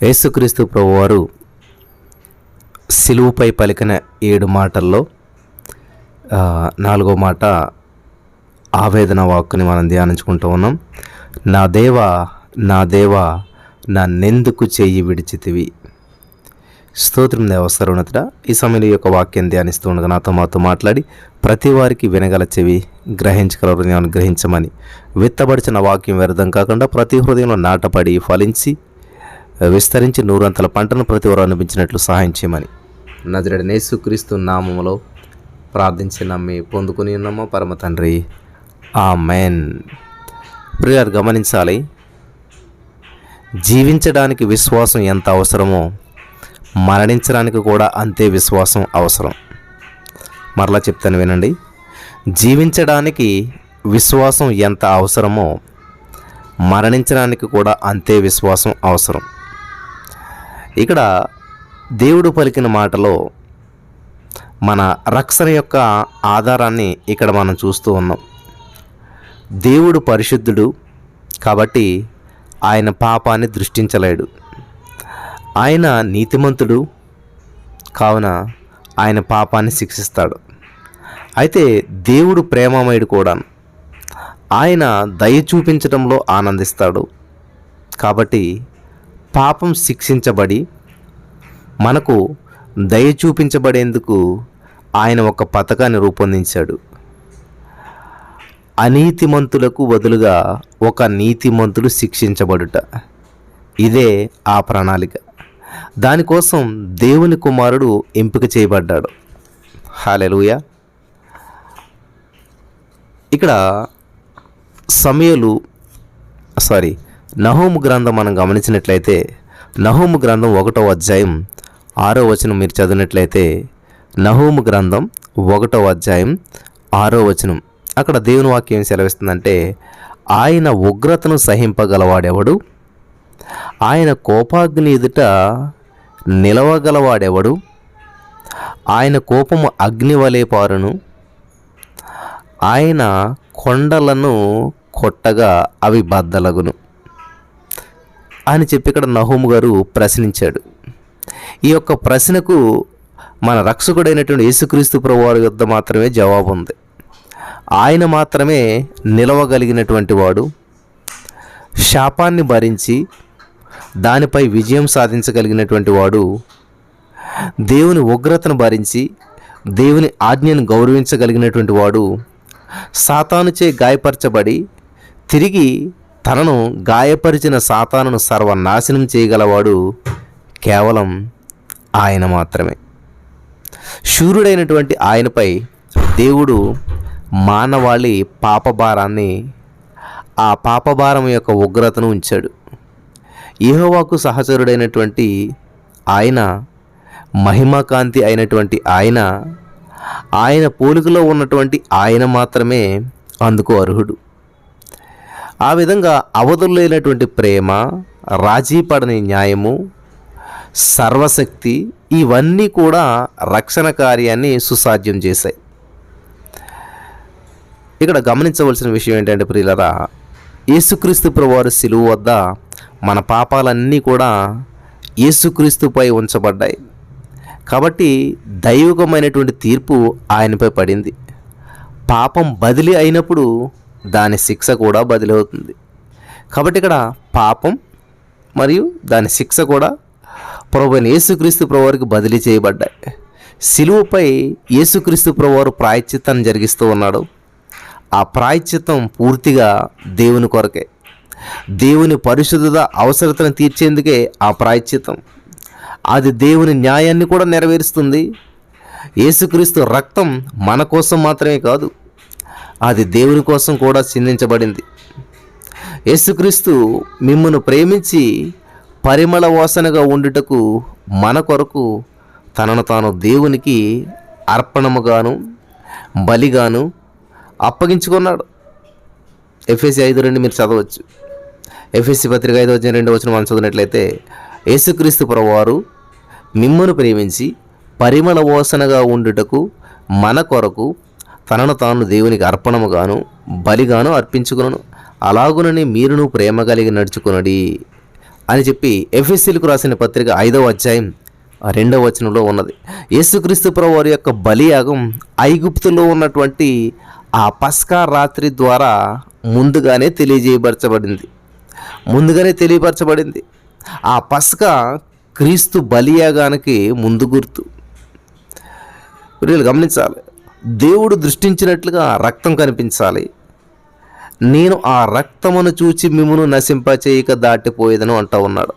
యేసుక్రీస్తు ప్రభువారు సిలువుపై పలికిన ఏడు మాటల్లో నాలుగో మాట ఆవేదన వాక్కుని మనం ధ్యానించుకుంటూ ఉన్నాం. నా దేవ నా దేవ నా నెందుకు చెయ్యి విడిచితివి? స్తోత్రం దేవసరుణతడ ఈ సమయంలో ఈ యొక్క వాక్యం ధ్యానిస్తూ ఉండగా నాతో మాతో మాట్లాడి ప్రతి వారికి వినగల చెవి గ్రహించగల హృదయాన్ని గ్రహించమని విత్తబడిచిన వాక్యం వ్యర్థం కాకుండా ప్రతి హృదయంలో నాటపడి ఫలించి విస్తరించి నూరంతల పంటను ప్రతి వారు అనిపించినట్లు సహాయం చేయమని. నజరడి నేసుక్రీస్తు నామములో ప్రార్థించి నమ్మి పొందుకుని ఉన్నాము పరమ తండ్రి. ఆ మెన్ ప్రియారు గమనించాలి జీవించడానికి విశ్వాసం ఎంత అవసరమో మరణించడానికి కూడా అంతే విశ్వాసం అవసరం. మరలా చెప్తాను వినండి జీవించడానికి విశ్వాసం ఎంత అవసరమో మరణించడానికి కూడా అంతే విశ్వాసం అవసరం. ఇక్కడ దేవుడు పలికిన మాటలో మన రక్షణ యొక్క ఆధారాన్ని ఇక్కడ మనం చూస్తూ ఉన్నాం. దేవుడు పరిశుద్ధుడు కాబట్టి ఆయన పాపాన్ని దృష్టించలేడు. ఆయన నీతిమంతుడు కావున ఆయన పాపాన్ని శిక్షిస్తాడు. అయితే దేవుడు ప్రేమమయుడు కూడా ఆయన దయ చూపించడంలో ఆనందిస్తాడు. కాబట్టి పాపం శిక్షించబడి మనకు దయ చూపించబడేందుకు ఆయన ఒక పథకాన్ని రూపొందించాడు. అనీతిమంతులకు బదులుగా ఒక నీతిమంతుడు శిక్షించబడుట. ఇదే ఆ ప్రణాళిక. దానికోసం దేవుని కుమారుడు ఎంపిక చేయబడ్డాడు. హాలెలుయ. ఇక్కడ సమయలు సారీ నహోము గ్రంథం మనం గమనించినట్లయితే నహోము గ్రంథం ఒకటో అధ్యాయం ఆరో వచనం మీరు చదివినట్లయితే నహోము గ్రంథం ఒకటో అధ్యాయం ఆరో వచనం. అక్కడ దేవుని వాక్యం సెలవిస్తుందంటే ఆయన ఉగ్రతను సహింపగలవాడెవడు? ఆయన కోపాగ్ని ఎదుట నిలవగలవాడెవడు? ఆయన కోపము అగ్ని వలె పారును. ఆయన కొండలను కొట్టగా అవి బద్దలగును. అని చెప్పి ఇక్కడ నహోము గారు ప్రశ్నించాడు. ఈ యొక్క ప్రశ్నకు మన రక్షకుడైనటువంటి యేసుక్రీస్తు ప్రభువారి వద్ద మాత్రమే జవాబు ఉంది ఆయన మాత్రమే నిలవగలిగినటువంటి వాడు శాపాన్ని భరించి దానిపై విజయం సాధించగలిగినటువంటి వాడు దేవుని ఉగ్రతను భరించి దేవుని ఆజ్ఞను గౌరవించగలిగినటువంటి వాడు సాతానుచే గాయపరచబడి తిరిగి తనను గాయపరిచిన సాతానును సర్వనాశనం చేయగలవాడు కేవలం ఆయన మాత్రమే. శూరుడైనటువంటి ఆయనపై దేవుడు మానవాళి పాపభారాన్ని ఆ పాపభారం యొక్క ఉగ్రతను ఉంచాడు. యెహోవాకు సహచరుడైనటువంటి ఆయన మహిమకాంతి అయినటువంటి ఆయన ఆయన పోలికలో ఉన్నటువంటి ఆయన మాత్రమే అందుకు అర్హుడు. ఆ విధంగా అవధులైనటువంటి ప్రేమ రాజీ పడని న్యాయము సర్వశక్తి ఇవన్నీ కూడా రక్షణ కార్యాన్ని సుసాధ్యం చేశాయి. ఇక్కడ గమనించవలసిన విషయం ఏంటంటే ప్రియులరా యేసుక్రీస్తు ప్రభువారి సిలువు వద్ద మన పాపాలన్నీ కూడా యేసుక్రీస్తుపై ఉంచబడ్డాయి. కాబట్టి దైవికమైనటువంటి తీర్పు ఆయనపై పడింది. పాపం బదిలీ అయినప్పుడు దాని శిక్ష కూడా బదిలవుతుంది. కాబట్టి ఇక్కడ పాపం మరియు దాని శిక్ష కూడా ప్రభు యేసుక్రీస్తు ప్రభువారికి బదిలీ చేయబడ్డాయి. సిలువపై యేసుక్రీస్తు ప్రభువారు ప్రాయశ్చిత్తాన్ని జరిగిస్తూ ఉన్నాడు. ఆ ప్రాయశ్చిత్తం పూర్తిగా దేవుని కొరకే. దేవుని పరిశుద్ధత అవసరతను తీర్చేందుకే ఆ ప్రాయశ్చిత్తం. అది దేవుని న్యాయాన్ని కూడా నెరవేరుస్తుంది. యేసుక్రీస్తు రక్తం మన కోసం మాత్రమే కాదు అది దేవుని కోసం కూడా చిందించబడింది. యేసుక్రీస్తు మిమ్మను ప్రేమించి పరిమళ వాసనగా ఉండుటకు మన కొరకు తనను తాను దేవునికి అర్పణముగాను బలిగాను అప్పగించుకున్నాడు. ఎఫ్ఎస్సి ఐదు రెండు మీరు చదవచ్చు. ఎఫ్ఎస్సి పత్రిక ఐదు వచ్చిన రెండు వచ్చిన మనం చదివినట్లయితే యేసుక్రీస్తు ప్రభువారు మిమ్మను ప్రేమించి పరిమళ వాసనగా ఉండుటకు మన కొరకు తనను తాను దేవునికి అర్పణముగాను బలిగాను అర్పించుకును అలాగునని మీరును ప్రేమ కలిగి నడుచుకునడి అని చెప్పి ఎఫ్ఎస్సీలకు రాసిన పత్రిక ఐదవ అధ్యాయం రెండవ వచనంలో ఉన్నది. యేసుక్రీస్తు ప్రభువారి యొక్క బలియాగం ఐగుప్తులో ఉన్నటువంటి ఆ పస్కా రాత్రి ద్వారా ముందుగానే తెలియజేయబరచబడింది. ముందుగానే తెలియపరచబడింది. ఆ పస్కా క్రీస్తు బలియాగానికి ముందు గుర్తు. వీళ్ళు గమనించాలి. దేవుడు దృష్టించినట్లుగా రక్తం కనిపించాలి. నేను ఆ రక్తమును చూచి మిమ్మను నశింపచేయక దాటిపోయేదను అంటూ ఉన్నాడు.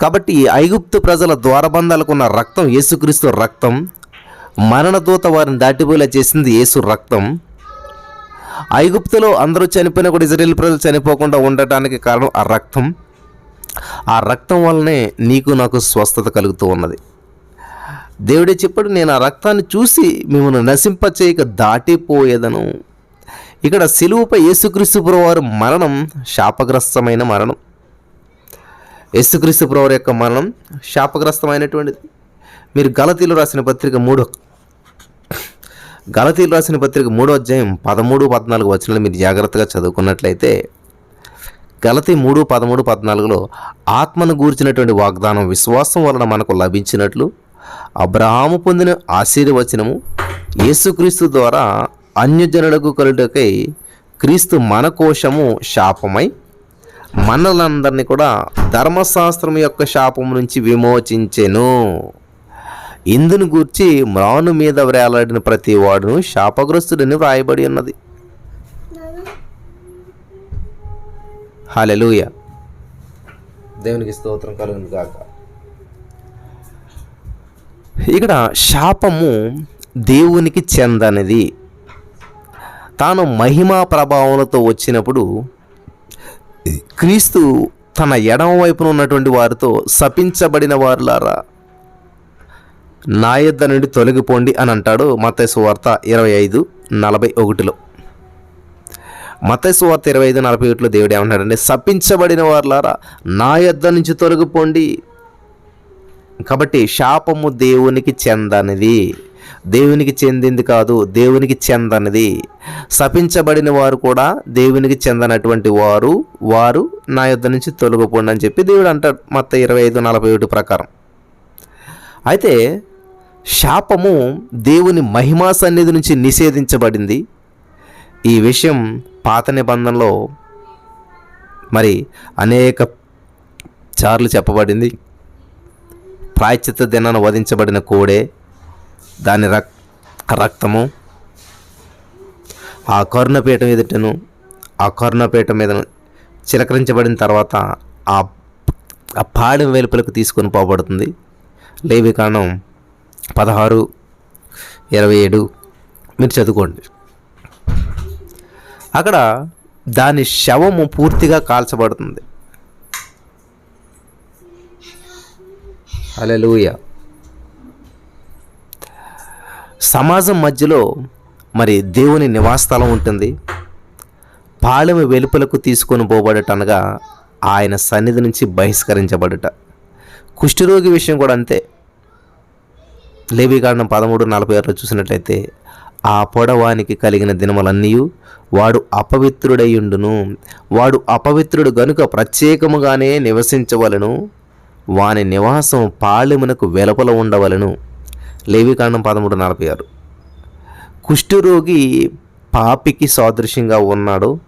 కాబట్టి ఐగుప్తు ప్రజల ద్వారబంధాలకున్న రక్తం యేసుక్రీస్తు రక్తం మరణదూత వారిని దాటిపోయేలా చేసింది యేసు రక్తం. ఐగుప్తులో అందరూ చనిపోయినా కూడా ఇజ్రాయేల్ ప్రజలు చనిపోకుండా ఉండటానికి కారణం ఆ రక్తం. ఆ రక్తం వల్లనే నీకు నాకు స్వస్థత కలుగుతూ ఉన్నది. దేవుడే చెప్పాడు నేను ఆ రక్తాన్ని చూసి మిమ్మల్ని నశింపచేయక దాటిపోయేదను. ఇక్కడ సెలువుపై యేసుక్రీస్తు వారి మరణం శాపగ్రస్తమైన మరణం. యేసుక్రీస్తు వారి యొక్క మరణం శాపగ్రస్తమైనటువంటిది. మీరు గలతీలు రాసిన పత్రిక మూడో గలతీలు రాసిన పత్రిక మూడో అధ్యాయం పదమూడు పద్నాలుగు వచనాలు మీరు జాగ్రత్తగా చదువుకున్నట్లయితే గలతి మూడు పదమూడు పద్నాలుగులో ఆత్మను గూర్చినటువంటి వాగ్దానం విశ్వాసం వలన మనకు లభించినట్లు అబ్రహాము పొందిన ఆశీర్వచనము యేసుక్రీస్తు ద్వారా అన్యజనులకు కలుటకై క్రీస్తు మన కోశము శాపమై మనలందరినీ కూడా ధర్మశాస్త్రం యొక్క శాపం నుంచి విమోచించెను. ఇందును గూర్చి మ్రాను మీద వ్రేలాడిన ప్రతి వాడును శాపగ్రస్తుడని వ్రాయబడి ఉన్నది. హాలెలూయ దేవునికి స్తోత్రం కలుగును గాక. ఇక్కడ శాపము దేవునికి చెందనిది. తాను మహిమా ప్రభావంతో వచ్చినప్పుడు క్రీస్తు తన ఎడమ వైపున ఉన్నటువంటి వారితో శపించబడిన వారులారా నా యొద్ద నుండి తొలగిపోండి అని అంటాడు మతేసు వార్త ఇరవై ఐదు నలభై ఒకటిలో. మతేసు వార్త ఇరవై ఐదు నలభై ఒకటిలో దేవుడు ఏమంటాడంటే శపించబడిన వారులారా నా యొద్ద నుంచి తొలగిపోండి కాబట్టి శాపము దేవునికి చెందనిది. దేవునికి చెందింది కాదు దేవునికి చెందనిది. శపించబడిన వారు కూడా దేవునికి చెందనటువంటి వారు వారు నా యొద్ద నుంచి తొలగిపోండి అని చెప్పి దేవుడు అంటాడు మొత్తం ఇరవై ఐదు నలభై ఒకటి ప్రకారం. అయితే శాపము దేవుని మహిమా సన్నిధి నుంచి నిషేధించబడింది. ఈ విషయం పాత నిబంధనలో మరి అనేక సార్లు చెప్పబడింది. ప్రాయచిత్త దినాన వధించబడిన కోడే దాని రక్ రక్తము. ఆ కరుణపీఠం ఎదుటను ఆ కరుణపీఠం మీద చిలకరించబడిన తర్వాత ఆ ఆ పాడెం వెలుపలకు తీసుకొని పోబడుతుంది. లేవి కారణం పదహారు ఇరవై ఏడు. మీరు చదువుకోండి. అక్కడ దాని శవము పూర్తిగా కాల్చబడుతుంది. అలెలుయ సమాజం మధ్యలో మరి దేవుని నివాసస్థలం ఉంటుంది. పాలెము వెలుపలకు తీసుకొని పోబడట అనగా ఆయన సన్నిధి నుంచి బహిష్కరించబడుట. కుష్ఠరోగి విషయం కూడా అంతే. లేవికాండం పదమూడు నలభై ఆరులో చూసినట్లయితే ఆ పొడవానికి కలిగిన దినములన్నీ వాడు అపవిత్రుడయ్యుండును వాడు అపవిత్రుడు గనుక ప్రత్యేకముగానే నివసించవలను. వాని నివాసం పాళెమునకు వెలుపల ఉండవలను. లేవికాండం పదమూడు నలభై ఆరు. కుష్ఠరోగి పాపికి సాదృశ్యంగా ఉన్నాడు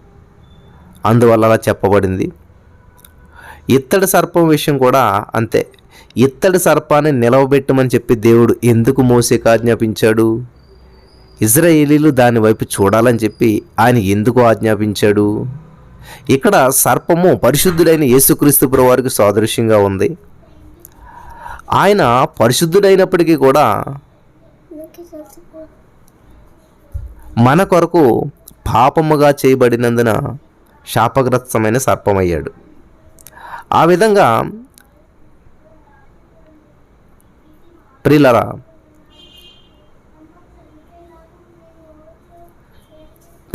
అందువల్ల అలా చెప్పబడింది. ఇత్తడి సర్పం విషయం కూడా అంతే. ఇత్తడి సర్పాన్ని నిలవబెట్టమని చెప్పి దేవుడు ఎందుకు మోసేకు ఆజ్ఞాపించాడు? ఇజ్రాయేలీలు దాని వైపు చూడాలని చెప్పి ఆయన ఎందుకు ఆజ్ఞాపించాడు? ఇక్కడ సర్పము పరిశుద్ధుడైన యేసుక్రీస్తు వారికి సాదృశ్యంగా ఉంది. ఆయన పరిశుద్ధుడైనప్పటికీ కూడా మన కొరకు పాపముగా చేయబడినందున శాపగ్రస్తమైన సర్పమయ్యాడు. ఆ విధంగా ప్రిలరా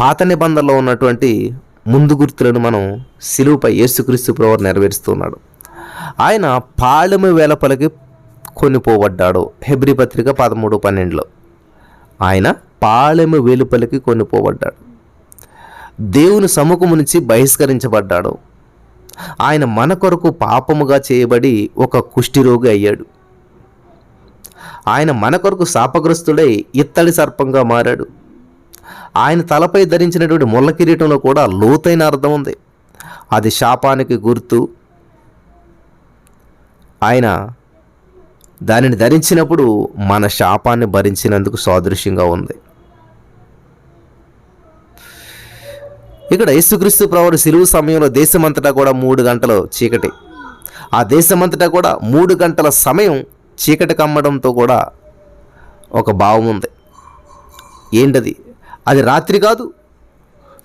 పాత నిబంధనలో ఉన్నటువంటి ముందు గుర్తులను మనం సిలువుపై యేసుక్రీస్తు ప్రవర్ నెరవేరుస్తున్నాడు ఆయన పాళెము వేలపలకి కొనిపోబడ్డాడు. హెబ్రి పత్రిక పదమూడు పన్నెండులో. ఆయన పాళెము వెలుపలికి కొనిపోబడ్డాడు. దేవుని సముఖము నుంచి బహిష్కరించబడ్డాడు. ఆయన మన కొరకు పాపముగా చేయబడి ఒక కుష్ఠిరోగి అయ్యాడు. ఆయన మన కొరకు శాపగ్రస్తుడై ఇత్తడి సర్పంగా మారాడు. ఆయన తలపై ధరించినటువంటి ముళ్ళ కిరీటంలో కూడా లోతైన అర్థం ఉంది. అది శాపానికి గుర్తు ఆయన దానిని ధరించినప్పుడు మన శాపాన్ని భరించినందుకు సాదృశ్యంగా ఉంది. ఇక్కడ యేసుక్రీస్తు ప్రవరు సిలువు సమయంలో దేశమంతటా కూడా మూడు గంటలు చీకటి. ఆ దేశమంతటా కూడా మూడు గంటల సమయం చీకటి కమ్మడంతో కూడా ఒక భావం ఉంది. ఏంటది? అది రాత్రి కాదు.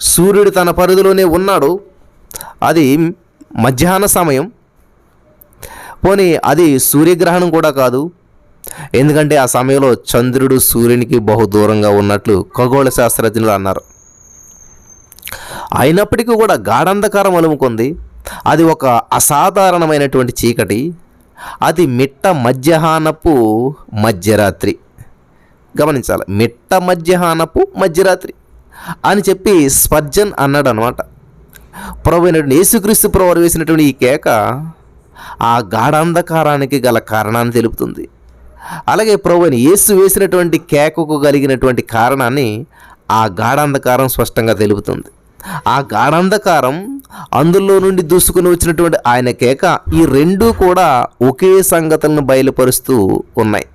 సూర్యుడు తన పరిధిలోనే ఉన్నాడు. అది మధ్యాహ్న సమయం. పోనీ అది సూర్యగ్రహణం కూడా కాదు. ఎందుకంటే ఆ సమయంలో చంద్రుడు సూర్యునికి బహు దూరంగా ఉన్నట్లు ఖగోళ శాస్త్రజ్ఞులు అన్నారు. అయినప్పటికీ కూడా గాఢంధకారం అలుముకుంది. అది ఒక అసాధారణమైనటువంటి చీకటి. అది మిట్ట మధ్యాహ్నపు మధ్యరాత్రి. గమనించాలి. మిట్ట మధ్యాహ్నపు మధ్యరాత్రి అని చెప్పి స్పర్జన్ అన్నాడు అనమాట ప్రభు యేసుక్రీస్తు ప్రభు వేసినటువంటి ఈ కేక ఆ గాఢాంధకారానికి గల కారణాన్ని తెలుపుతుంది. అలాగే ప్రభుని యేసు వేసినటువంటి కేకకు కలిగినటువంటి కారణాన్ని ఆ గాఢాంధకారం స్పష్టంగా తెలుపుతుంది. ఆ గాఢాంధకారం అందులో నుండి దూసుకుని వచ్చినటువంటి ఆయన కేక ఈ రెండూ కూడా ఒకే సంగతులను బయలుపరుస్తూ ఉన్నాయి.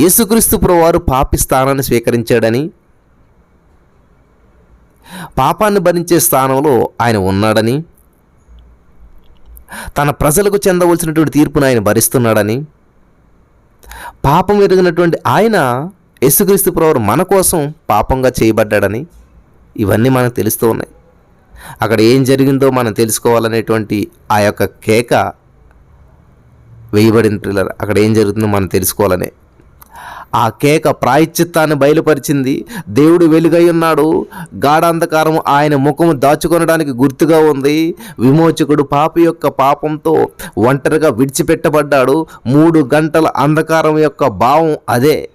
యేసుక్రీస్తు ప్రభువారు పాపి స్థానాన్ని స్వీకరించాడని పాపాన్ని భరించే స్థానంలో ఆయన ఉన్నాడని తన ప్రజలకు చెందవలసినటువంటి తీర్పును ఆయన భరిస్తున్నాడని. పాపం ఎరిగినటువంటి ఆయన యేసుక్రీస్తు ప్రవరు మన కోసం పాపంగా చేయబడ్డాడని ఇవన్నీ మనకు తెలుస్తూ ఉన్నాయి. అక్కడ ఏం జరిగిందో మనం తెలుసుకోవాలనేటువంటి ఆ యొక్క కేక వేయబడిన ట్రిల్లర్ అక్కడ ఏం జరుగుతుందో మనం తెలుసుకోవాలనే ఆ కేక ప్రాయశ్చిత్తాన్ని బయలుపరిచింది. దేవుడు వెలుగై ఉన్నాడు. గాఢాంధకారం ఆయన ముఖము దాచుకొనడానికి గుర్తుగా ఉంది. విమోచకుడు పాపి యొక్క పాపంతో ఒంటరిగా విడిచిపెట్టబడ్డాడు. మూడు గంటల అంధకారం యొక్క భావం అదే.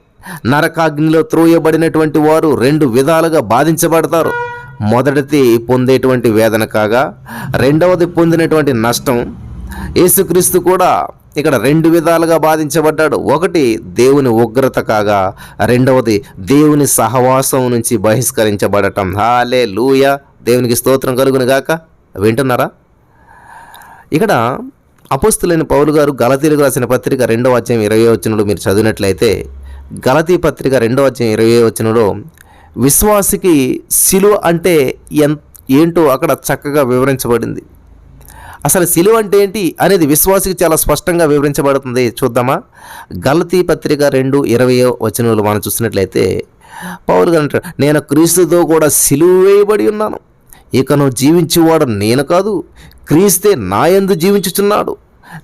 నరకాగ్నిలో త్రోయబడినటువంటి వారు రెండు విధాలుగా బాధించబడతారు. మొదటిది పొందేటువంటి వేదన కాగా రెండవది పొందినటువంటి నష్టం. యేసుక్రీస్తు కూడా ఇక్కడ రెండు విధాలుగా బాధించబడ్డాడు. ఒకటి దేవుని ఉగ్రత కాగా రెండవది దేవుని సహవాసం నుంచి బహిష్కరించబడటం. హాలే లూయ దేవునికి స్తోత్రం కలుగును గాక. వింటున్నారా? ఇక్కడ అపోస్తులైన పౌలు గారు గలతీలకు రాసిన పత్రిక రెండవ అధ్యాయం ఇరవై వచ్చినలో మీరు చదివినట్లయితే గలతీ పత్రిక రెండవ అధ్యాయం ఇరవై వచ్చినలో విశ్వాసికి సిలువ అంటే ఎంత ఏంటో అక్కడ చక్కగా వివరించబడింది. అసలు సిలువ అంటే ఏంటి అనేది విశ్వాసికి చాలా స్పష్టంగా వివరించబడుతుంది. చూద్దామా? గలతీ పత్రిక రెండు ఇరవై వచనంలో మనం చూసినట్లయితే పౌరులు గారు అంటారు నేను క్రీస్తుతో కూడా సిలువ వేయబడి ఉన్నాను. ఇక నువ్వు జీవించేవాడు నేను కాదు. క్రీస్తే నా ఎందు జీవించుచున్నాడు.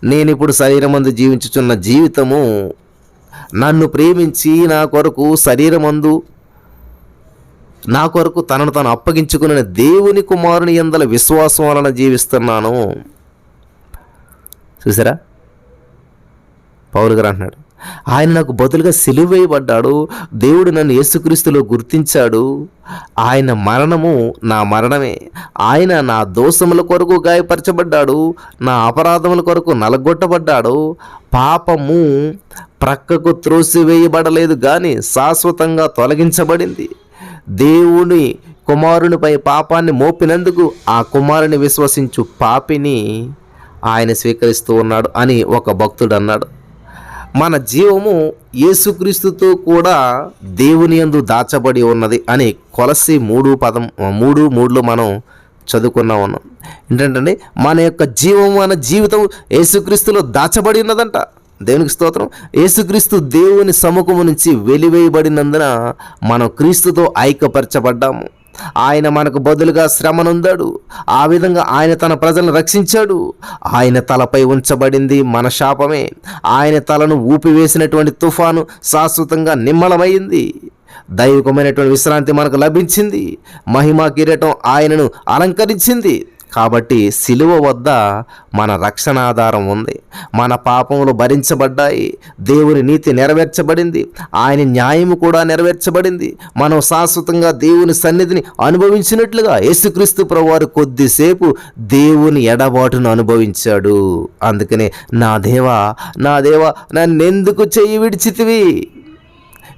నేను ఇప్పుడు శరీరమందు జీవించుచున్న జీవితము నన్ను ప్రేమించి నా కొరకు శరీరమందు నా కొరకు తనను తాను అప్పగించుకున్న దేవుని కుమారుని ఎందల విశ్వాసం వలన జీవిస్తున్నాను. చూసారా? పౌలు గారు అంటున్నాడు ఆయన నాకు బదులుగా సిలువేయబడ్డాడు దేవుడు నన్ను యేసుక్రీస్తులో గుర్తించాడు. ఆయన మరణము నా మరణమే. ఆయన నా దోషముల కొరకు గాయపరచబడ్డాడు నా అపరాధముల కొరకు నలగొట్టబడ్డాడు. పాపము ప్రక్కకు త్రోసివేయబడలేదు కానీ శాశ్వతంగా తొలగించబడింది. దేవుని కుమారునిపై పాపాన్ని మోపినందుకు ఆ కుమారుని విశ్వసించు పాపిని ఆయన స్వీకరిస్తూ ఉన్నాడు అని ఒక భక్తుడు అన్నాడు. మన జీవము యేసుక్రీస్తుతో కూడా దేవుని యందు దాచబడి ఉన్నది అని కొలసి మూడు పదం మూడు మూడులో మనం చదువుకున్నా ఉన్నాం ఏంటంటే మన యొక్క జీవం మన జీవితం యేసుక్రీస్తులో దాచబడి ఉన్నదంట. దేవునికి స్తోత్రం. యేసుక్రీస్తు దేవుని సముఖము నుంచి వెలివేయబడినందున మనం క్రీస్తుతో ఐక్యపరచబడ్డాము. ఆయన మనకు బదులుగా శ్రమనుందాడు. ఆ విధంగా ఆయన తన ప్రజలను రక్షించాడు. ఆయన తలపై ఉంచబడింది మన శాపమే. ఆయన తలను ఊపివేసినటువంటి తుఫాను శాశ్వతంగా నిమ్మలమైంది. దైవికమైనటువంటి విశ్రాంతి మనకు లభించింది. మహిమా కిరీటం ఆయనను అలంకరించింది. కాబట్టి సిలువ వద్ద మన రక్షణ ఆధారం ఉంది. మన పాపములు భరించబడ్డాయి. దేవుని నీతి నెరవేర్చబడింది. ఆయన న్యాయము కూడా నెరవేర్చబడింది. మనం శాశ్వతంగా దేవుని సన్నిధిని అనుభవించినట్లుగా యేసుక్రీస్తు ప్రభువారు కొద్దిసేపు దేవుని ఎడబాటును అనుభవించాడు. అందుకనే నా దేవా నా దేవా నన్నెందుకు చెయ్యి విడిచితివి?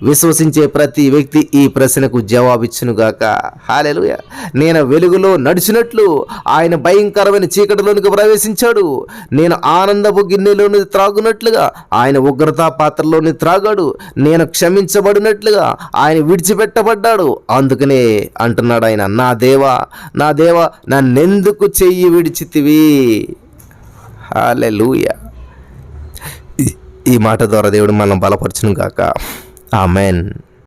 విశ్వసించే ప్రతి వ్యక్తి ఈ ప్రశ్నకు జవాబిచ్చునుగాక. హాలెలు నేను వెలుగులో నడిచినట్లు ఆయన భయంకరమైన చీకటిలోనికి ప్రవేశించాడు. నేను ఆనందపు గిన్నెలోని త్రాగునట్లుగా ఆయన ఉగ్రతా పాత్రలోని త్రాగాడు. నేను క్షమించబడినట్లుగా ఆయన విడిచిపెట్టబడ్డాడు. అందుకనే అంటున్నాడు ఆయన నా దేవా నా దేవా నన్నెందుకు చెయ్యి విడిచితివి? హాలెలుయ ఈ మాట ద్వారా దేవుడు మనం బలపరచును కాక Amen.